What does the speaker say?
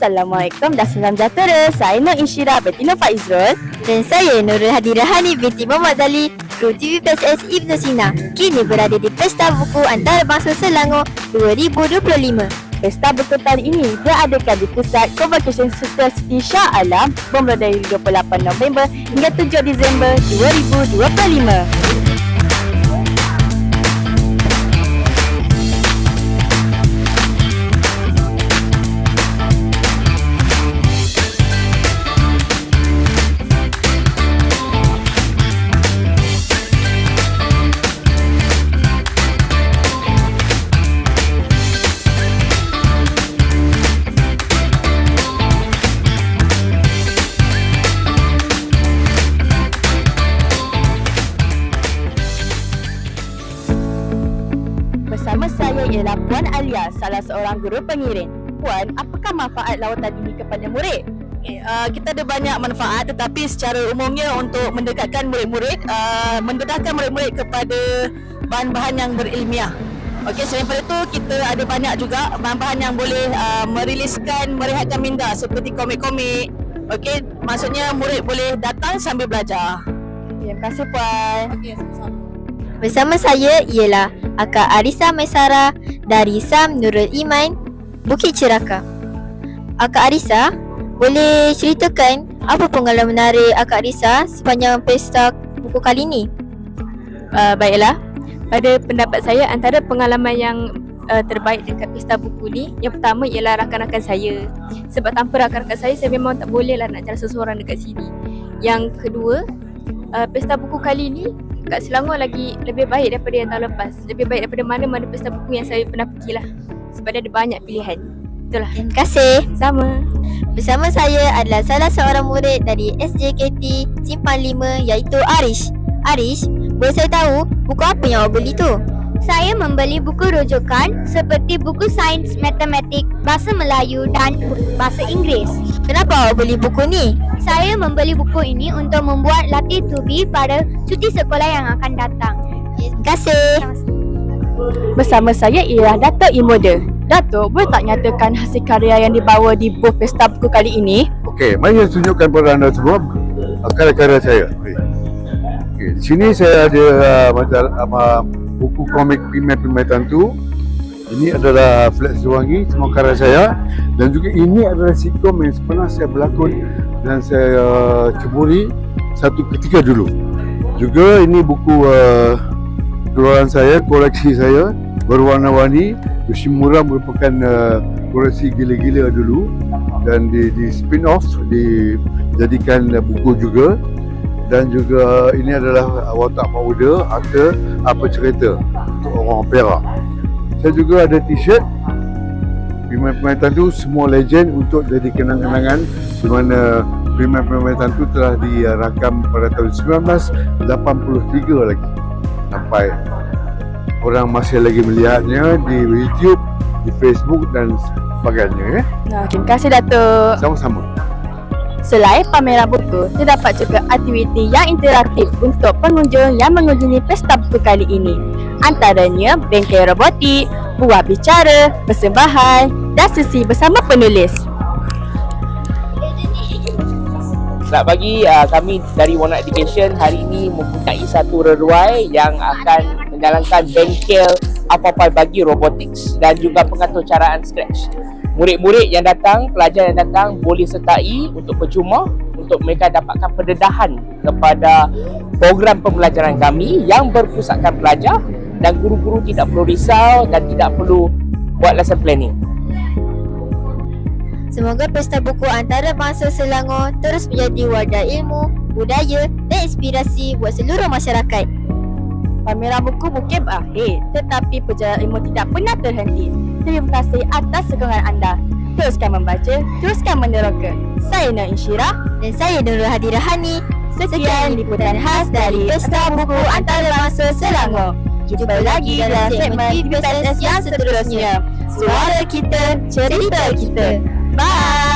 Assalamualaikum dan salam sejahtera. Saya Nur Insyira Betina Faizrul. Dan saya Nurul Hadira Hani binti Muhammad Ali, Kru TV PSS Ibnu Sina. Kini berada di Pesta Buku Antarabangsa Selangor 2025. Pesta buku tahun ini diadakan di Pusat Convocation Center City Shah Alam bermula dari 28 November hingga 7 Disember 2025. Puan Alia, salah seorang guru pengiring. Puan, apakah manfaat lawatan ini kepada murid? Okay, uh, kita ada banyak manfaat tetapi secara umumnya untuk mendekatkan murid-murid, uh, mendekatkan murid-murid kepada bahan-bahan yang berilmiah. Okey, selain daripada itu kita ada banyak juga bahan-bahan yang boleh uh, meriliskan, merehatkan minda seperti komik-komik. Okey, maksudnya murid boleh datang sambil belajar. Terima kasih Puan. Okey, sama-sama. Bersama saya ialah Akak Arisa Maisara dari SAM Nurul Iman, Bukit Ceraka. Akak Arisa, boleh ceritakan apa pengalaman menarik Akak Arisa sepanjang pesta buku kali ini? Uh, baiklah, pada pendapat saya antara pengalaman yang uh, terbaik dekat pesta buku ni yang pertama ialah rakan-rakan saya. Sebab tanpa rakan-rakan saya saya memang tak boleh lah nak jalan seseorang dekat sini. Yang kedua, uh, pesta buku kali ni kat Selangor lagi lebih baik daripada yang tahun lepas. Lebih baik daripada mana-mana pesta buku yang saya pernah pergi lah. Sebab dia ada banyak pilihan. Itulah. Terima kasih. Sama. Bersama saya adalah salah seorang murid dari SJKT Simpan 5 iaitu Arish. Arish, boleh saya tahu buku apa yang awak beli tu? Saya membeli buku rujukan seperti buku sains, matematik, bahasa Melayu dan bahasa Inggeris. Kenapa awak beli buku ni? Saya membeli buku ini untuk membuat latih tubi pada cuti sekolah yang akan datang. Terima kasih. Bersama saya ialah Dato' Imoda. Dato', boleh tak nyatakan hasil karya yang dibawa di booth pesta buku kali ini? Okey, mari saya tunjukkan kepada anda semua karya-karya saya. Okey. Okey, di sini saya ada uh, macam uh, buku komik Pimai-Pimai Tantu. Ini adalah Flex Zuwangi, semua karya saya. Dan juga ini adalah sitcom yang pernah saya berlakon dan saya uh, ceburi satu ketika dulu. Juga ini buku uh, keluaran saya, koleksi saya berwarna-warni. Yoshimura merupakan uh, koleksi gila-gila dulu dan di, di spin off dijadikan uh, buku juga dan juga ini adalah watak muda aktor apa cerita untuk orang Perak. Saya juga ada t-shirt pemain-pemain tantu semua legend untuk jadi kenang-kenangan di mana pemain-pemain tantu telah dirakam pada tahun 1983 lagi sampai orang masih lagi melihatnya di YouTube, di Facebook dan sebagainya ya. Nah, terima kasih Dato'. Sama-sama. Selain pameran buku, terdapat juga aktiviti yang interaktif untuk pengunjung yang mengunjungi pesta buku kali ini. Antaranya bengkel robotik, buah bicara, persembahan dan sesi bersama penulis. Selamat pagi, uh, kami dari Warna Education hari ini mempunyai satu reruai yang akan menjalankan bengkel apa-apa bagi robotics dan juga pengaturcaraan scratch. Murid-murid yang datang, pelajar yang datang boleh sertai untuk percuma untuk mereka dapatkan pendedahan kepada program pembelajaran kami yang berpusatkan pelajar dan guru-guru tidak perlu risau dan tidak perlu buat lesson planning. Semoga Pesta Buku Antarabangsa Selangor terus menjadi wadah ilmu, budaya dan inspirasi buat seluruh masyarakat. Pameran buku bukan berakhir tetapi perjalanan ilmu tidak pernah terhenti. Terima kasih atas sokongan anda. Teruskan membaca, teruskan meneroka. Saya Nur Insyirah. Dan saya Nurul Hadira Hani. Sekian liputan khas dari Pesta Buku Antarabangsa Selangor. Jumpa lagi dalam segmen PSS yang seterusnya. Suara kita, cerita kita. Bye!